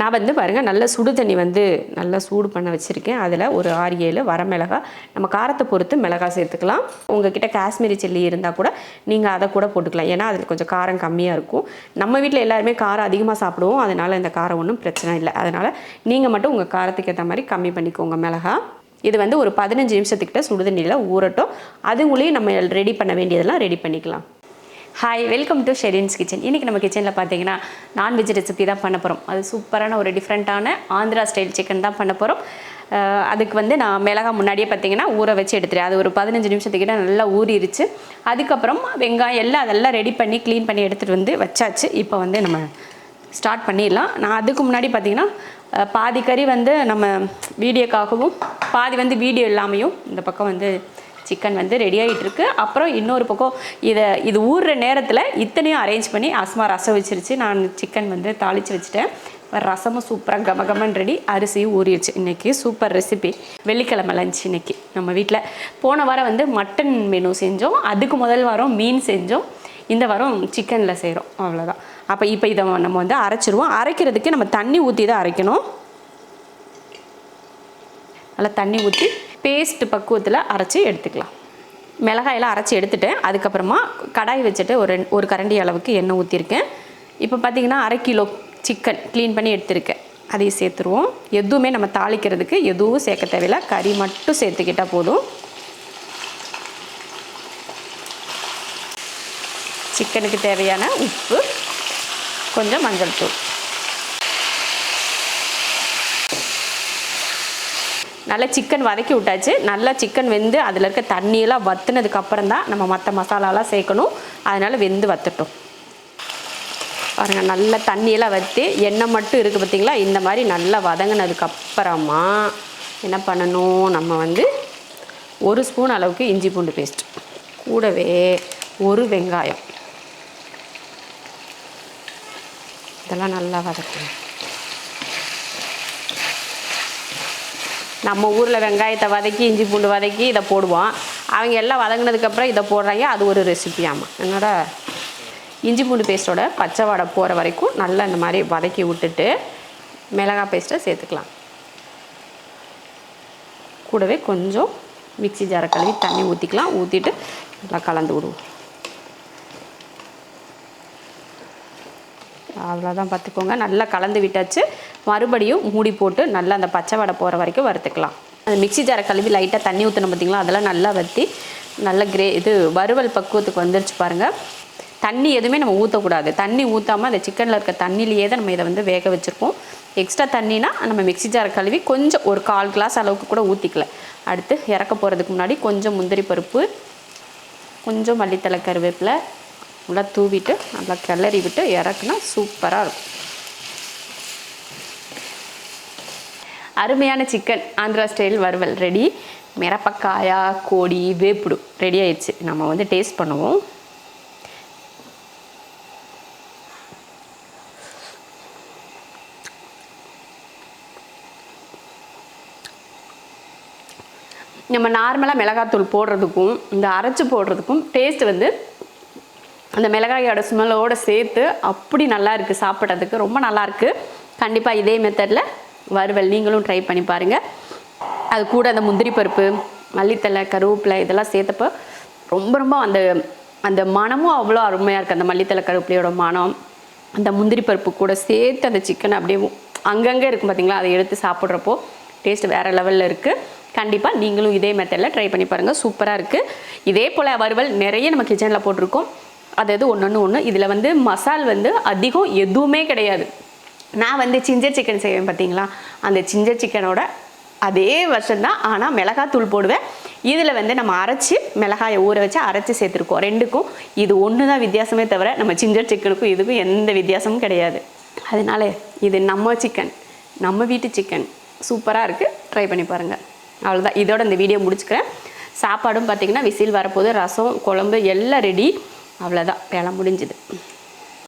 நான் வந்து பாருங்கள் நல்ல சுடு தண்ணி வந்து நல்லா சூடு பண்ண வச்சுருக்கேன். அதில் ஒரு ஆறு ஏழு வரமிளகா நம்ம காரத்தை பொறுத்து மிளகாய் சேர்த்துக்கலாம். உங்ககிட்ட காஷ்மீரி சில்லி இருந்தால் கூட நீங்கள் அதை கூட போட்டுக்கலாம். ஏன்னா அதில் கொஞ்சம் காரம் கம்மியாக இருக்கும். நம்ம வீட்டில் எல்லாருமே காரம் அதிகமாக சாப்பிடுவோம். அதனால் இந்த காரம் ஒன்றும் பிரச்சனை இல்லை. அதனால் நீங்கள் மட்டும் உங்கள் காரத்துக்கு ஏற்ற மாதிரி கம்மி பண்ணிக்கோங்க மிளகா. இது வந்து ஒரு பதினஞ்சு நிமிஷத்துக்கிட்ட சுடுதண்ணியில் ஊறட்டும். அதுங்களையும் நம்ம ரெடி பண்ண வேண்டியதெல்லாம் ரெடி பண்ணிக்கலாம். Hi welcome to Sherin's kitchen இன்றைக்கி நம்ம கிச்சனில் பார்த்தீங்கன்னா நான்வெஜ் ரெசிபி தான் பண்ண போகிறோம் அது சூப்பரான ஒரு டிஃப்ரெண்ட்டான ஆந்திரா ஸ்டைல் சிக்கன் தான் பண்ண போகிறோம் அதுக்கு வந்து நான் மிளகா முன்னாடியே பார்த்தீங்கன்னா ஊற வச்சு எடுத்துகிறேன் அது ஒரு பதினஞ்சு நிமிஷத்துக்கிட்ட நல்லா ஊறிடுச்சு அதுக்கப்புறம் வெங்காயம் எல்லாம் அதெல்லாம் ரெடி பண்ணி க்ளீன் பண்ணி எடுத்துகிட்டு வந்து வச்சாச்சு. இப்போ வந்து நம்ம ஸ்டார்ட் பண்ணிடலாம். நான் அதுக்கு முன்னாடி பார்த்தீங்கன்னா பாதி கறி வந்து நம்ம வீடியோக்காகவும் பாதி வந்து வீடியோ இல்லாமையும் இந்த பக்கம் வந்து சிக்கன் வந்து ரெடி ஆகிட்டுருக்கு அப்புறம் இன்னொரு பக்கம் இதை இது ஊறுற நேரத்தில் இத்தனையும் அரேஞ்ச் பண்ணி அஸ்மா ரசம் வச்சிருச்சு. நான் சிக்கன் வந்து தாளித்து வச்சுட்டேன். ரசமும் சூப்பராக கமகமன் ரெடி அரிசியும் ஊறிடுச்சு. இன்றைக்கி சூப்பர் ரெசிபி வெள்ளிக்கிழமை லஞ்ச் இன்றைக்கி நம்ம வீட்டில் போன வாரம் வந்து மட்டன் மெனு செஞ்சோம். அதுக்கு முதல் வாரம் மீன் செஞ்சோம். இந்த வாரம் சிக்கனில் செய்கிறோம் அவ்வளோதான் அப்போ இப்போ இதை நம்ம வந்து அரைச்சிருவோம். அரைக்கிறதுக்கு நம்ம தண்ணி ஊற்றி தான் அரைக்கணும். நல்லா தண்ணி ஊற்றி பேஸ்ட் பக்குவத்தில் அரைச்சி எடுத்துக்கலாம். மிளகாயெல்லாம் அரைச்சி எடுத்துட்டேன். அதுக்கப்புறமா கடாய் வச்சுட்டு ஒரு ஒரு கரண்டி அளவுக்கு எண்ணெய் ஊற்றிருக்கேன் இப்போ பார்த்தீங்கன்னா அரை கிலோ சிக்கன் க்ளீன் பண்ணி எடுத்திருக்கேன். அதையும் சேர்த்துருவோம். எதுவுமே நம்ம தாளிக்கிறதுக்கு எதுவும் சேர்க்க தேவையில்ல. கறி மட்டும் சேர்த்துக்கிட்டால் போதும். சிக்கனுக்கு தேவையான உப்பு கொஞ்சம் மஞ்சள் தூள். நல்லா சிக்கன் வதக்கி விட்டாச்சு. நல்லா சிக்கன் வெந்து அதில் இருக்க தண்ணியெல்லாம் வத்துனதுக்கப்புறம் தான் நம்ம மற்ற மசாலாலாம் சேர்க்கணும். அதனால் வெந்து வத்துட்டோம். பாருங்கள் நல்லா தண்ணியெல்லாம் வற்றி எண்ணெய் மட்டும் இருக்குது பார்த்திங்களா இந்த மாதிரி நல்லா வதங்கினதுக்கப்புறமா என்ன பண்ணணும்? நம்ம வந்து ஒரு ஸ்பூன் அளவுக்கு இஞ்சி பூண்டு பேஸ்ட் கூடவே ஒரு வெங்காயம். இதெல்லாம் நல்லா வதக்கணும். நம்ம ஊரில் வெங்காயத்தை வதக்கி இஞ்சி பூண்டு வதக்கி இதை போடுவோம். அவங்க எல்லாம் வதங்கினதுக்கப்புறம் இதை போடுறாங்க. அது ஒரு ரெசிபியாமா என்னோட இஞ்சி பூண்டு பேஸ்ட்டோட பச்சை வடை போகிற வரைக்கும் நல்லா இந்த மாதிரி வதக்கி விட்டுட்டு மிளகாய் பேஸ்ட்டை சேர்த்துக்கலாம். கூடவே கொஞ்சம் மிக்ஸி ஜாரை கழுவி தண்ணி ஊற்றிக்கலாம் ஊற்றிட்டு நல்லா கலந்து விடுவோம். அவ்வளோதான் பார்த்துக்கோங்க. நல்லா கலந்து விட்டாச்சு. மறுபடியும் மூடி போட்டு நல்லா அந்த பச்சை வடை போகிற வரைக்கும் வறுத்துக்கலாம். அந்த மிக்ஸி ஜாரை கழுவி லைட்டாக தண்ணி ஊற்றணும் பார்த்தீங்களா அதெல்லாம் நல்லா வற்றி நல்ல கிரே இது வறுவல் பக்குவத்துக்கு வந்துருச்சு பாருங்கள் தண்ணி எதுவுமே நம்ம ஊற்றக்கூடாது தண்ணி ஊற்றாமல் அந்த சிக்கனில் இருக்க தண்ணியிலேயே தான் நம்ம இதை வந்து வேக வச்சுருப்போம் எக்ஸ்ட்ரா தண்ணினா நம்ம மிக்ஸி ஜாரை கழுவி கொஞ்சம் ஒரு கால் கிளாஸ் அளவுக்கு கூட ஊற்றிக்கல அடுத்து இறக்க போகிறதுக்கு முன்னாடி கொஞ்சம் முந்திரி பருப்பு கொஞ்சம் மல்லித்தலை கருவேப்பிலை நல்லா தூவிட்டு நல்லா கிளறி விட்டு இறக்குனா சூப்பராக இருக்கும். அருமையான சிக்கன் ஆந்திரா ஸ்டைல் வறுவல். ரெடி மிரப்பக்காயா கோடி வேப்புடு. ரெடி ஆயிடுச்சு. நம்ம வந்து டேஸ்ட் பண்ணுவோம். நம்ம நார்மலாக மிளகாத்தூள் போடுறதுக்கும் இந்த அரைச்சி போடுறதுக்கும் டேஸ்ட் வந்து அந்த மிளகாயோட ஸ்மெல்லோடு சேர்த்து அப்படி நல்லா இருக்குது சாப்பிட்றதுக்கு. ரொம்ப நல்லா இருக்குது கண்டிப்பாக இதே மெத்தடில் வறுவல். நீங்களும் ட்ரை பண்ணி பாருங்கள் அது கூட அந்த முந்திரி பருப்பு மல்லித்தலை கருவேப்பிலை இதெல்லாம் சேர்த்தப்போ ரொம்ப ரொம்ப அந்த அந்த மனமும் அவ்வளோ அருமையாக இருக்குது அந்த மல்லித்தலை கருவேப்பிலையோட மனம் அந்த முந்திரி பருப்பு கூட சேர்த்து அந்த சிக்கன் அப்படியே அங்கங்கே இருக்கும் பார்த்தீங்களா அதை எடுத்து சாப்பிட்றப்போ டேஸ்ட் வேறு லெவலில் இருக்குது கண்டிப்பாக நீங்களும் இதே மெத்தடில் ட்ரை பண்ணி பாருங்கள் சூப்பராக இருக்குது இதே போல் வறுவல் நிறைய நம்ம கிச்சனில் போட்டிருக்கோம். அதாவது ஒன்று ஒன்று இதில் வந்து மசால் வந்து அதிகம் எதுவுமே கிடையாது. நான் வந்து சிஞ்சர் சிக்கன் செய்வேன் பார்த்தீங்களா? அந்த சிஞ்சர் சிக்கனோட அதே வருஷம் தான். ஆனால் மிளகாத்தூள் போடுவேன். இதில் வந்து நம்ம அரைச்சி மிளகாயை ஊற வச்சு அரைச்சி சேர்த்துருக்கோம். ரெண்டுக்கும் இது ஒன்று தான் வித்தியாசமே தவிர நம்ம சிஞ்சர் சிக்கனுக்கும் இதுக்கும் எந்த வித்தியாசமும் கிடையாது. அதனால இது நம்ம சிக்கன் நம்ம வீட்டு சிக்கன் சூப்பராக இருக்குது ட்ரை பண்ணி பாருங்கள் அவ்வளோதான் இதோட இந்த வீடியோ முடிச்சுக்கிறேன். சாப்பாடும் பார்த்தீங்கன்னா விசில் வரப்போது ரசம் குழம்பு எல்லாம் ரெடி அவ்வளோதான் வேலை முடிஞ்சுது.